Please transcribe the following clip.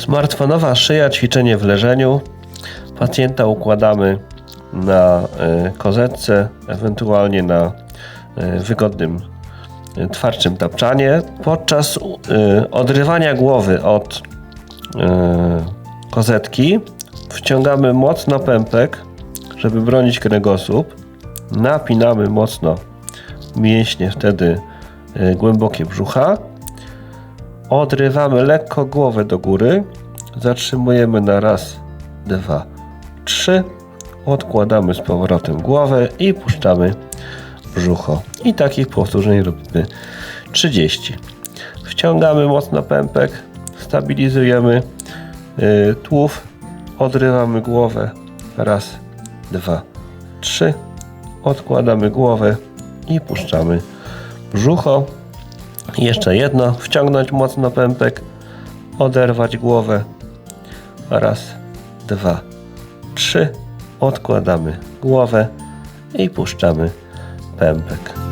Smartfonowa szyja, ćwiczenie w leżeniu. Pacjenta układamy na e, kozetce, ewentualnie na e, wygodnym, e, twardszym tapczanie. Podczas odrywania głowy od kozetki wciągamy mocno pępek, żeby bronić kręgosłup. Napinamy mocno mięśnie wtedy głębokie brzucha. Odrywamy lekko głowę do góry. Zatrzymujemy na raz, dwa, trzy. Odkładamy z powrotem głowę i puszczamy brzucho. I takich powtórzeń robimy 30. Wciągamy mocno pępek, stabilizujemy y, tułów, odrywamy głowę. Raz, dwa, trzy. Odkładamy głowę i puszczamy brzucho. Jeszcze jedno, wciągnąć mocno pępek, oderwać głowę. Raz, dwa, trzy. Odkładamy głowę i puszczamy pępek.